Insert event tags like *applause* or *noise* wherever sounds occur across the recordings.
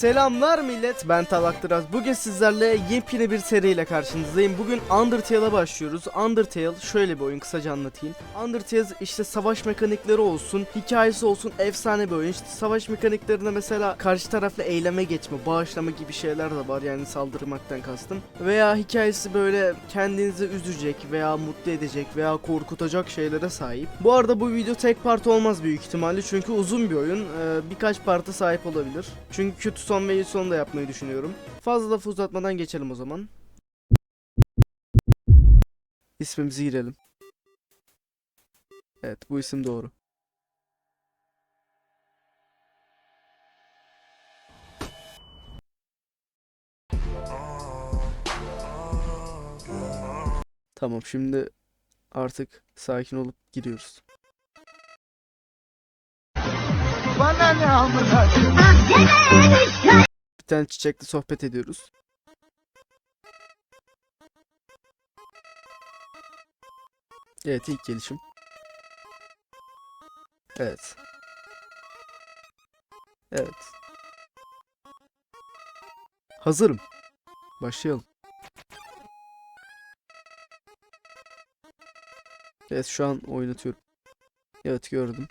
Selamlar millet ben Talaktıraz Bugün sizlerle yepyeni bir seriyle karşınızdayım. Bugün Undertale'a başlıyoruz. Undertale şöyle bir oyun kısaca anlatayım. Undertale işte savaş mekanikleri olsun Hikayesi olsun efsane bir oyun. İşte savaş mekaniklerinde mesela karşı tarafla eyleme geçme Bağışlama gibi şeyler de var yani saldırmaktan kastım. Veya hikayesi böyle kendinizi üzecek veya mutlu edecek veya korkutacak şeylere sahip. Bu arada bu video tek part olmaz büyük ihtimalle çünkü uzun bir oyun Ee, Birkaç parta sahip olabilir. Çünkü kötü son ve son da yapmayı düşünüyorum. Fazla lafı uzatmadan geçelim o zaman. İsmimizi girelim. Evet bu isim doğru. Tamam şimdi artık sakin olup giriyoruz. Bana ne amına? Bir tane çiçekle sohbet ediyoruz. Evet ilk gelişim. Evet. Evet. Hazırım. Başlayalım. Evet şu an oynatıyorum. Evet gördüm.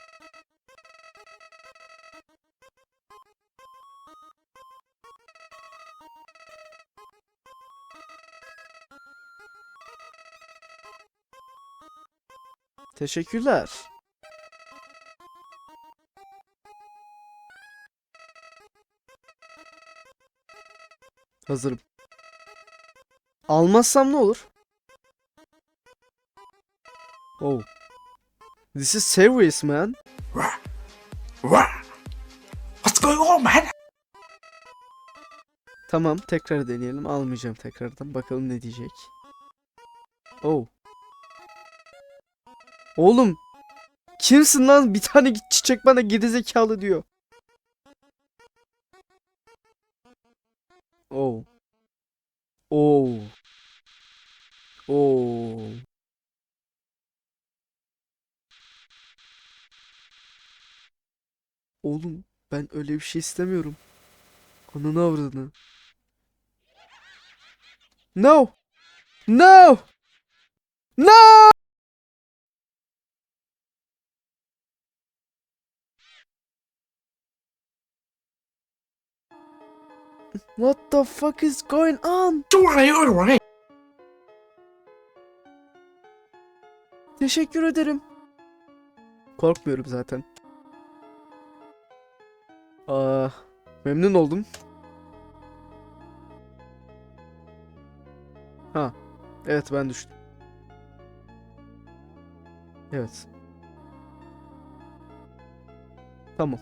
Teşekkürler. Hazırım. Almazsam ne olur? Oh. This is serious man. What's going on man? Tamam tekrar deneyelim. Almayacağım tekrardan. Bakalım ne diyecek. Oh. Oğlum. Kimsin lan? Bir tane çiçek bana gerizekalı diyor. Oh. Oh. Oh. Oğlum ben öyle bir şey istemiyorum. Ananı avradını. No. No. No. What the fuck is going on? Teşekkür ederim. Korkmuyorum zaten. Aa, memnun oldum. Ha. Evet ben düştüm. Evet. Tamam.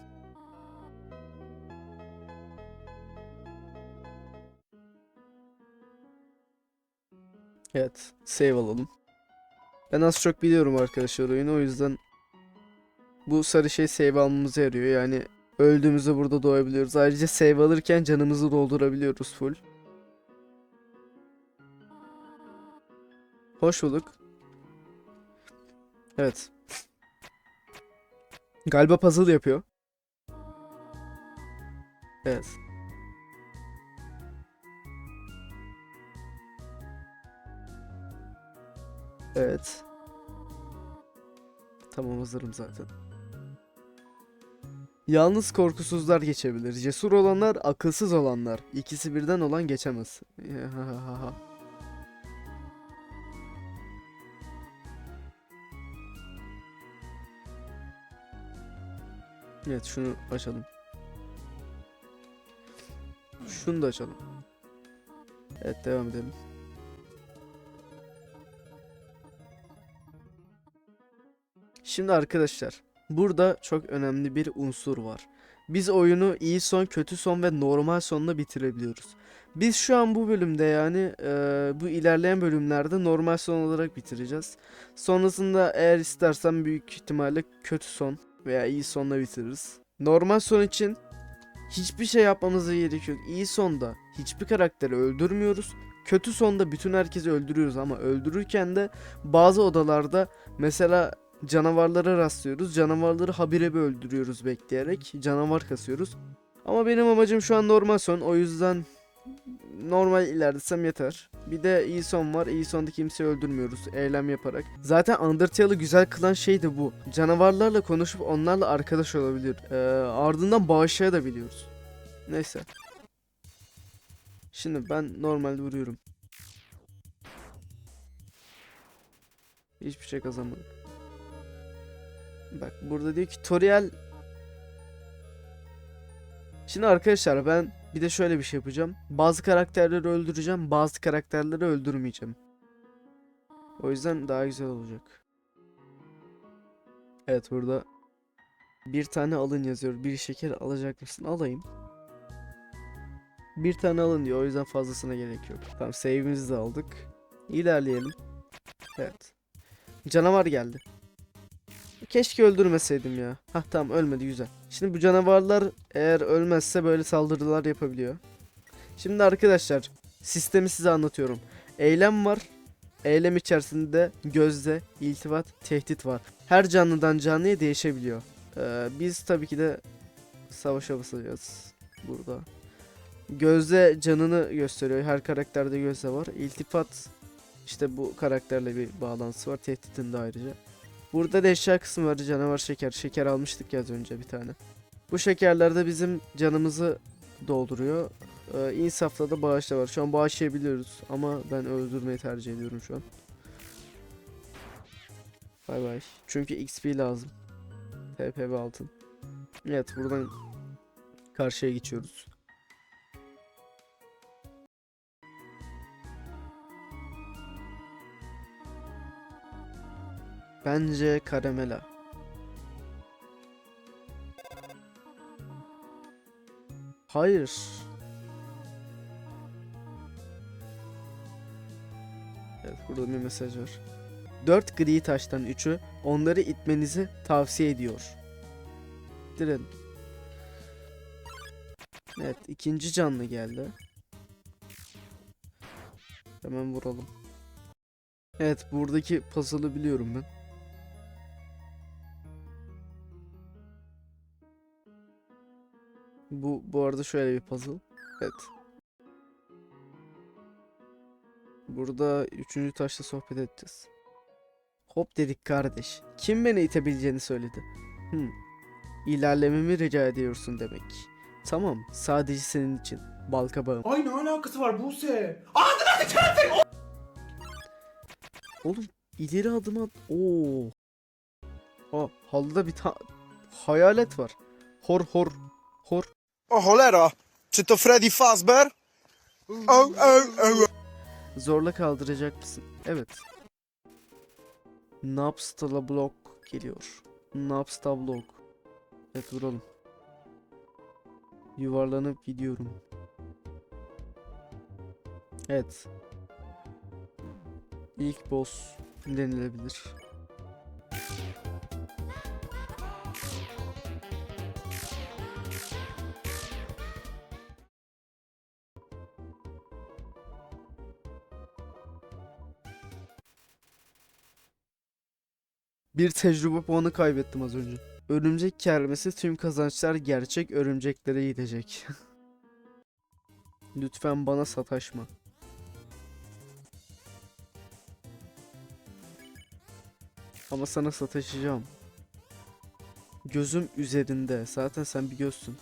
Evet. Save alalım. Ben az çok biliyorum arkadaşlar oyunu o yüzden bu sarı şey save almamıza yarıyor. Yani öldüğümüzde burada doğabiliyoruz. Ayrıca save alırken canımızı doldurabiliyoruz full. Hoş bulduk. Evet. Galiba puzzle yapıyor. Evet. Evet. Tamam hazırım zaten. Yalnız korkusuzlar geçebilir. Cesur olanlar, akılsız olanlar. İkisi birden olan geçemez. *laughs* Evet şunu açalım. Şunu da açalım. Evet devam edelim. Şimdi arkadaşlar burada çok önemli bir unsur var. Biz oyunu iyi son, kötü son ve normal sonla bitirebiliyoruz. Biz şu an bu bölümde yani eee, bu ilerleyen bölümlerde normal son olarak bitireceğiz. Sonrasında eğer istersen büyük ihtimalle kötü son veya iyi sonla bitiririz. Normal son için hiçbir şey yapmamıza gerek yok. İyi sonda hiçbir karakteri öldürmüyoruz. Kötü sonda bütün herkesi öldürüyoruz ama öldürürken de bazı odalarda mesela canavarlara rastlıyoruz. Canavarları habire bir öldürüyoruz bekleyerek. Canavar kasıyoruz. Ama benim amacım şu an normal son. O yüzden normal ilerlesem yeter. Bir de iyi son var. İyi sonda kimseyi öldürmüyoruz eylem yaparak. Zaten Undertale'ı güzel kılan şey de bu. Canavarlarla konuşup onlarla arkadaş olabilir. Ee, ardından bağışlayabiliyoruz. Neyse. Şimdi ben normalde vuruyorum. Hiçbir şey kazanmadık. Bak burada diyor ki Toriel Şimdi arkadaşlar ben bir de şöyle bir şey yapacağım. Bazı karakterleri öldüreceğim, bazı karakterleri öldürmeyeceğim. O yüzden daha güzel olacak. Evet burada bir tane alın yazıyor. Bir şeker alacak mısın? Alayım. Bir tane alın diyor. O yüzden fazlasına gerek yok. Tamam save'imizi de aldık. İlerleyelim. Evet. Canavar geldi. Keşke öldürmeseydim ya. Hah tamam ölmedi güzel. Şimdi bu canavarlar eğer ölmezse böyle saldırılar yapabiliyor. Şimdi arkadaşlar sistemi size anlatıyorum. Eylem var. Eylem içerisinde gözde, iltifat, tehdit var. Her canlıdan canlıya değişebiliyor. Ee, biz tabii ki de savaşa basacağız burada. Gözde canını gösteriyor. Her karakterde gözde var. İltifat işte bu karakterle bir bağlantısı var. Tehditin de ayrıca. Burada da eşya kısmı var. Canavar şeker. Şeker almıştık ya az önce bir tane. Bu şekerler de bizim canımızı dolduruyor. Ee, insafla da bağışla var. Şu an bağışlayabiliyoruz ama ben öldürmeyi tercih ediyorum şu an. Bay bay. Çünkü XP lazım. TP ve altın. Evet buradan karşıya geçiyoruz. Bence karamela. Hayır. Evet burada bir mesaj var. 4 gri taştan 3'ü onları itmenizi tavsiye ediyor. Diren. Evet ikinci canlı geldi. Hemen vuralım. Evet buradaki puzzle'ı biliyorum ben. Bu bu arada şöyle bir puzzle. Evet. Burada üçüncü taşla sohbet edeceğiz. Hop dedik kardeş. Kim beni itebileceğini söyledi. Hmm. İlerlememi rica ediyorsun demek. Tamam, sadece senin için. Balkabağım. Ay ne alakası var Buse? Oğlum ileri adım at. Oo. Aa, halıda bir ta hayalet var. Hor hor hor. Oh cholera! Czy to Freddy Fazbear? Oh, oh, oh. Zorla kaldıracak mısın? Evet. Napstala blok geliyor. Napsta blok. Evet vuralım. Yuvarlanıp gidiyorum. Evet. İlk boss denilebilir. Bir tecrübe puanı kaybettim az önce. Örümcek kermesi tüm kazançlar gerçek örümceklere gidecek. *laughs* Lütfen bana sataşma. Ama sana sataşacağım. Gözüm üzerinde. Zaten sen bir gözsün.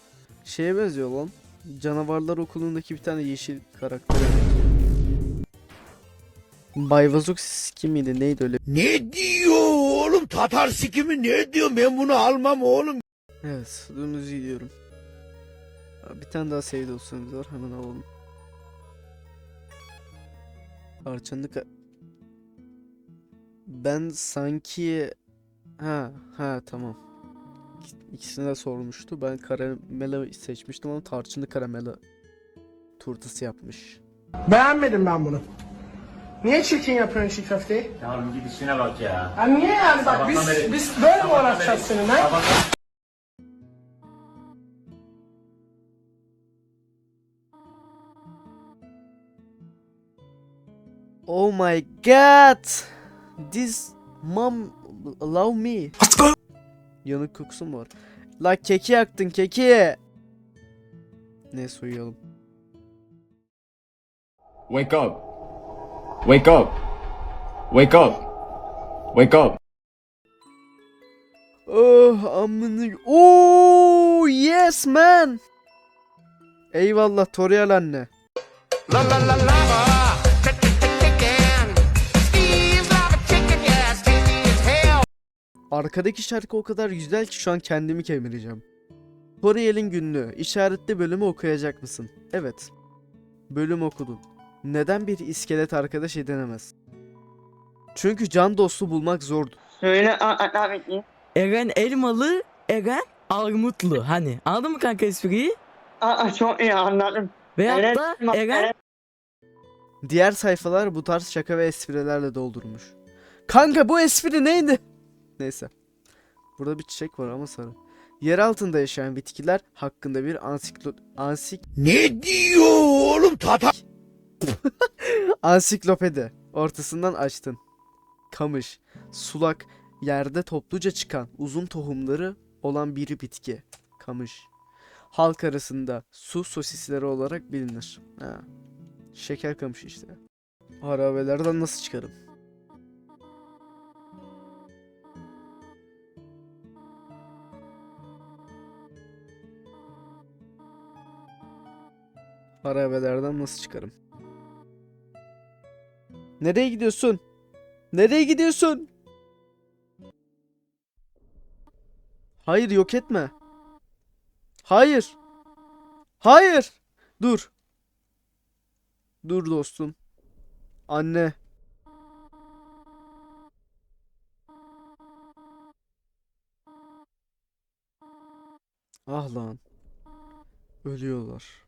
Şeye benziyor lan. Canavarlar okulundaki bir tane yeşil karakter. Bayvazuk kim miydi neydi öyle Ne diyor? Tatar sikimi ne diyor? Ben bunu almam oğlum. Evet, gidiyorum. Aa, Bir tane daha save dosyamız var, hemen alalım. Parçanlık... Ben sanki... Ha, ha tamam. İk- İkisini de sormuştu. Ben karamela seçmiştim ama tarçınlı karamela turtası yapmış. Beğenmedim ben bunu. Niye çirkin yapıyorsun çiğ köfteyi? Yavrum gidişine bak ya. Ya niye yani bak biz, beri- biz böyle mi sabahtan uğraşacağız beri- seninle? Sabahtan- Oh my god! This mom allow me. Yanık kokusu mu var? La keki yaktın keki. Neyse uyuyalım. Wake up. Wake up. Wake up. Wake up. Oh amına. Oh yes man. Eyvallah Toriel anne. Arkadaki şarkı o kadar güzel ki şu an kendimi kemireceğim. Toriel'in günlüğü. İşaretli bölümü okuyacak mısın? Evet. Bölüm okudum. Neden bir iskelet arkadaş edinemez? Çünkü can dostu bulmak zordur. Söyle Ahmet'in. Eren elmalı, Eren armutlu. Hani anladın mı kanka espriyi? Aa çok iyi anladım. Veyahut Eren- da Eren Eren- Diğer sayfalar bu tarz şaka ve esprilerle doldurmuş. Kanka bu espri neydi? Neyse. Burada bir çiçek var ama sarı. Yer altında yaşayan bitkiler hakkında bir ansiklo... Ansik... Ne diyor oğlum Tatar? *laughs* Ansiklopedi. Ortasından açtın. Kamış, sulak, yerde topluca çıkan uzun tohumları olan bir bitki. Kamış. Halk arasında su sosisleri olarak bilinir. Ha. Şeker kamış işte. Harabelerden nasıl çıkarım? Harabelerden nasıl çıkarım? Nereye gidiyorsun? Nereye gidiyorsun? Hayır yok etme. Hayır. Hayır. Dur. Dur dostum. Anne. Ah lan. Ölüyorlar.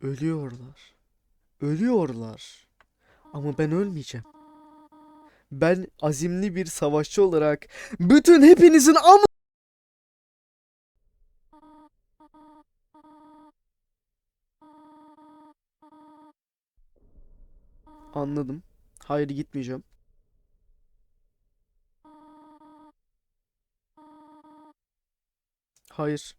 Ölüyorlar. Ölüyorlar. Ama ben ölmeyeceğim. Ben azimli bir savaşçı olarak bütün hepinizin amı Anladım. Hayır gitmeyeceğim. Hayır.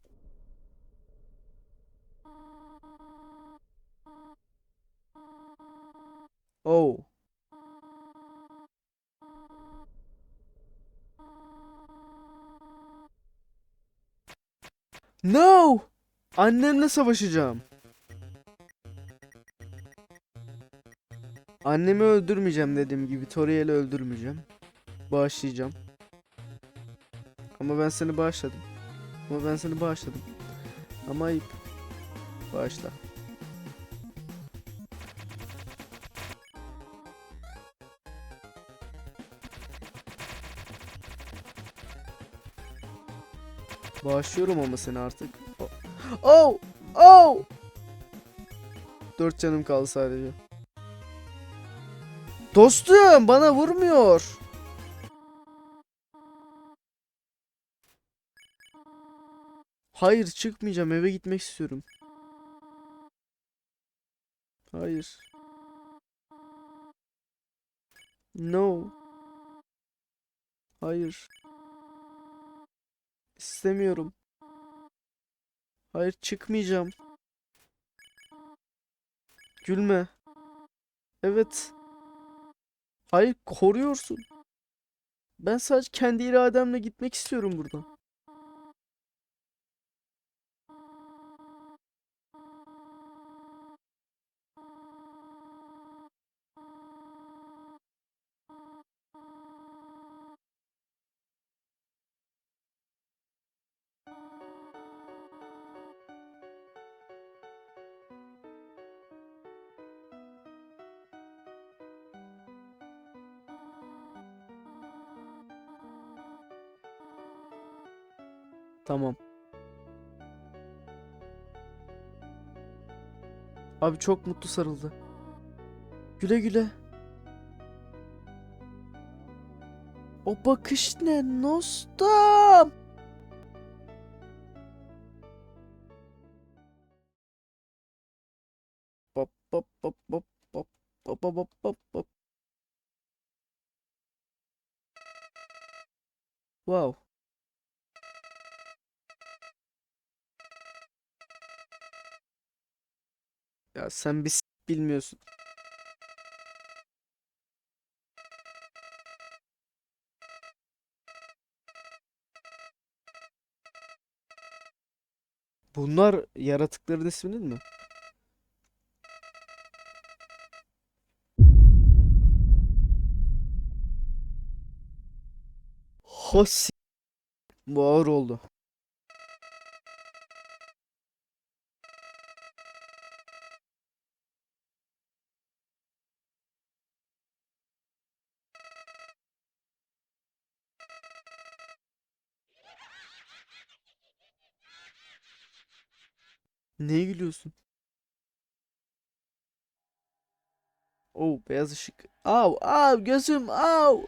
Oh. No! Annemle savaşacağım. Annemi öldürmeyeceğim dediğim gibi. Toriel'i öldürmeyeceğim. Bağışlayacağım. Ama ben seni bağışladım. Ama ben seni bağışladım. Ama ayıp. Bağışla. Bağışlıyorum ama seni artık. Oh! Oh! oh! Dört canım kaldı sadece. Dostum bana vurmuyor. Hayır çıkmayacağım eve gitmek istiyorum. Hayır. No. Hayır. İstemiyorum. Hayır çıkmayacağım. Gülme. Evet. Hayır koruyorsun. Ben sadece kendi irademle gitmek istiyorum buradan. Tamam. Abi çok mutlu sarıldı. Güle güle. O bakış ne Nostam? Pop pop pop pop pop pop pop pop pop pop. Wow. Ya sen bir s- bilmiyorsun. Bunlar yaratıkların isminin mi? Hos Bu ağır oldu. Neye gülüyorsun? Oh beyaz ışık. Au au gözüm au.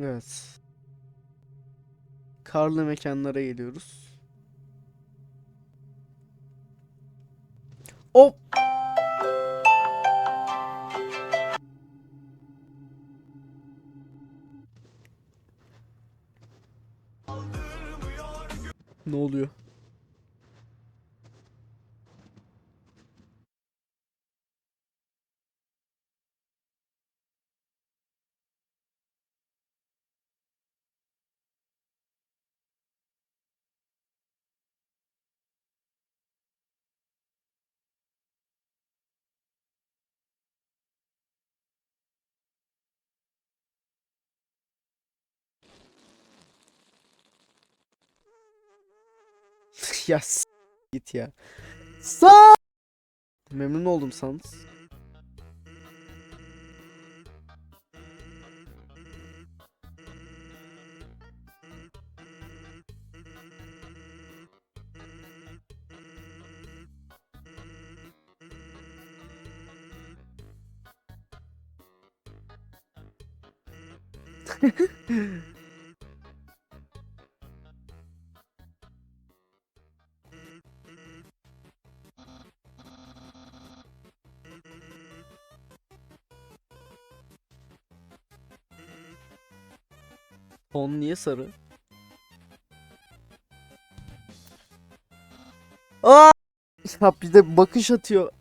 Evet. Karlı mekanlara geliyoruz. Hop. Ne oluyor? *laughs* ya git ya. Sa Memnun oldum Sans. *laughs* Fon niye sarı? Aa! Ya bir de bakış atıyor.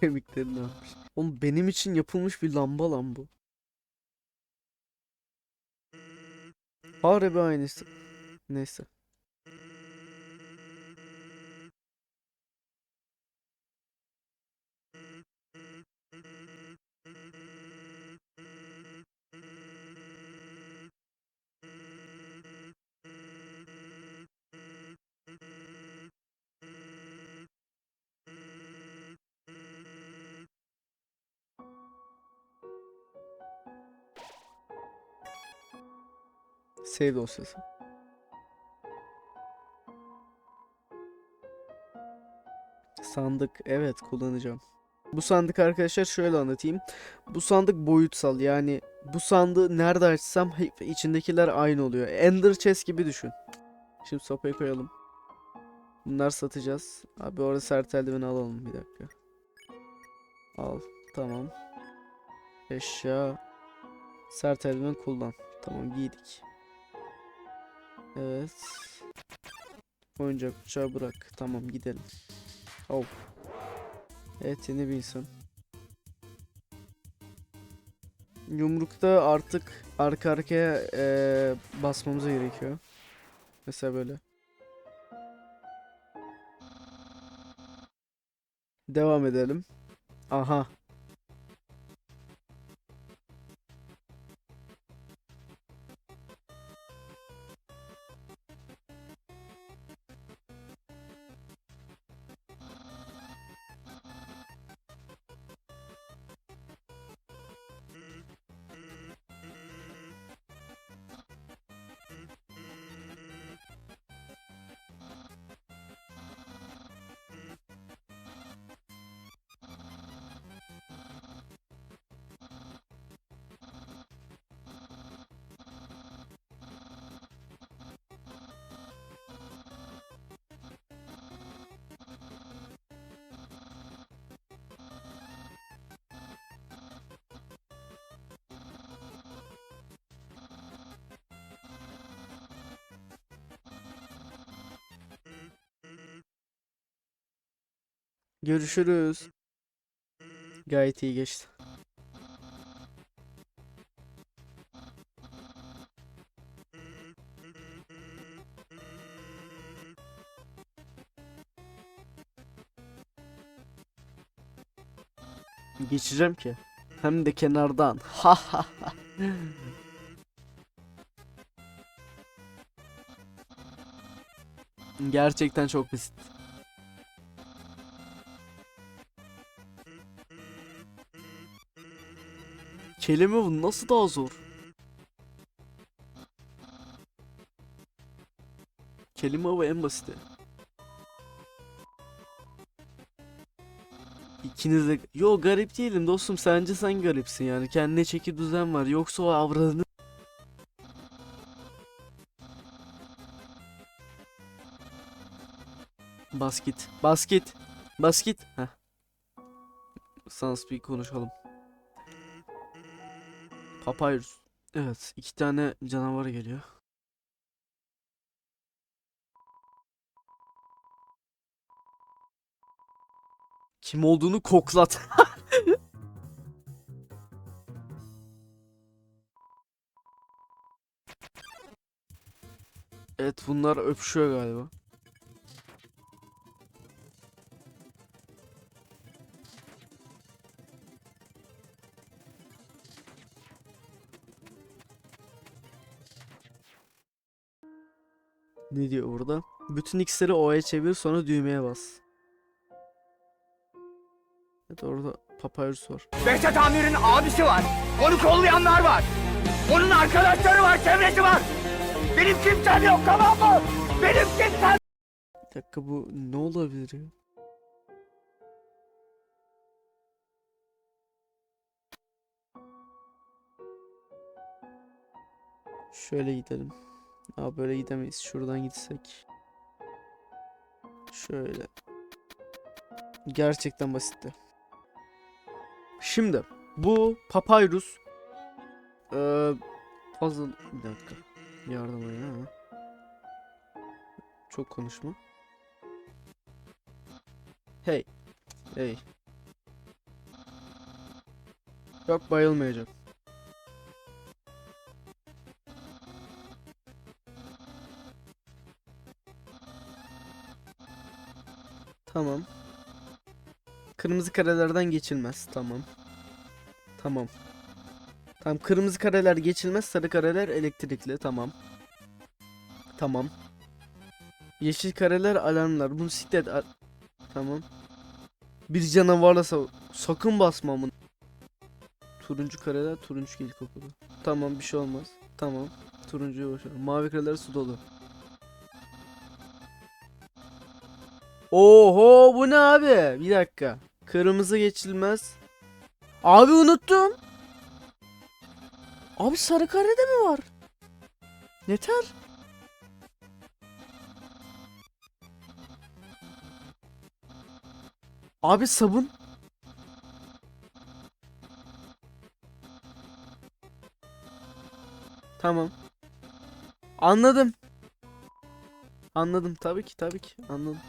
Kemiklerini yapmış. Oğlum benim için yapılmış bir lamba lan bu. Harbi aynısı. Neyse. Save dosyası. Sandık evet kullanacağım. Bu sandık arkadaşlar şöyle anlatayım. Bu sandık boyutsal yani bu sandığı nerede açsam içindekiler aynı oluyor. Ender chest gibi düşün. Şimdi sopayı koyalım. Bunlar satacağız. Abi orada sert eldiveni alalım bir dakika. Al tamam. Eşya. Sert eldiven kullan. Tamam giydik. Evet. Oyuncak bıçağı bırak. Tamam gidelim. Oh. Evet yeni bir insan. Yumrukta artık arka arkaya eee, basmamız gerekiyor. Mesela böyle. Devam edelim. Aha. Görüşürüz. Gayet iyi geçti. Geçeceğim ki. Hem de kenardan. *laughs* Ha ha ha. Gerçekten çok basit. Kelime bu nasıl daha zor? Kelime bu en basiti. İkiniz de... Yo garip değilim dostum sence sen garipsin yani kendine çeki düzen var yoksa o avradını... Basket. Basket. Basket. Heh. Sans bir konuşalım. Papyrus. Evet, iki tane canavar geliyor. Kim olduğunu koklat. *laughs* Evet, bunlar öpüşüyor galiba. Ne diyor burada? Bütün X'leri O'ya çevir sonra düğmeye bas. Evet orada Papyrus var. Behzat Amir'in abisi var. Onu kollayanlar var. Onun arkadaşları var, çevresi var. Benim kimsem yok tamam mı? Benim kimsem Bir dakika bu ne olabilir ya? Şöyle gidelim. Aa böyle gidemeyiz. Şuradan gitsek. Şöyle. Gerçekten basitti. Şimdi bu Papyrus eee puzzle bir dakika. Yardım ha. Çok konuşma. Hey. Hey. Yok bayılmayacağım. Tamam. Kırmızı karelerden geçilmez. Tamam. Tamam. Tamam kırmızı kareler geçilmez. Sarı kareler elektrikli. Tamam. Tamam. Yeşil kareler alarmlar. Bunu siklet. Tamam. Bir canavarla sav- sakın basma amın. Turuncu kareler turuncu gelik okulu. Tamam bir şey olmaz. Tamam. Turuncuya boşver. Mavi kareler su dolu. Oho bu ne abi? Bir dakika. Kırmızı geçilmez. Abi unuttum. Abi sarı karede mi var? Yeter. Abi sabun. Tamam. Anladım. Anladım tabii ki tabii ki anladım.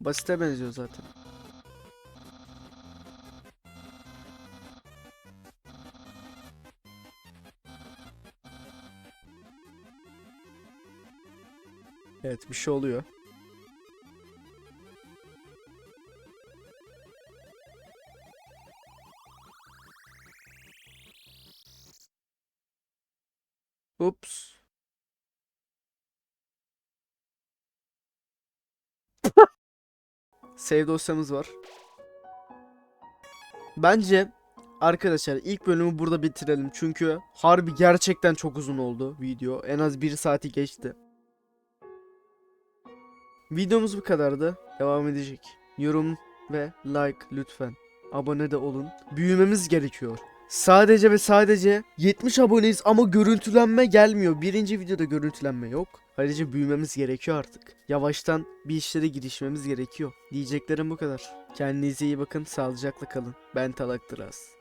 Basite benziyor zaten. Evet bir şey oluyor. Ups. Save dosyamız var. Bence arkadaşlar ilk bölümü burada bitirelim. Çünkü harbi gerçekten çok uzun oldu video. En az 1 saati geçti. Videomuz bu kadardı. Devam edecek. Yorum ve like lütfen. Abone de olun. Büyümemiz gerekiyor. Sadece ve sadece 70 aboneyiz ama görüntülenme gelmiyor. Birinci videoda görüntülenme yok. Ayrıca büyümemiz gerekiyor artık. Yavaştan bir işlere girişmemiz gerekiyor. Diyeceklerim bu kadar. Kendinize iyi bakın, sağlıcakla kalın. Ben Talak Tıras.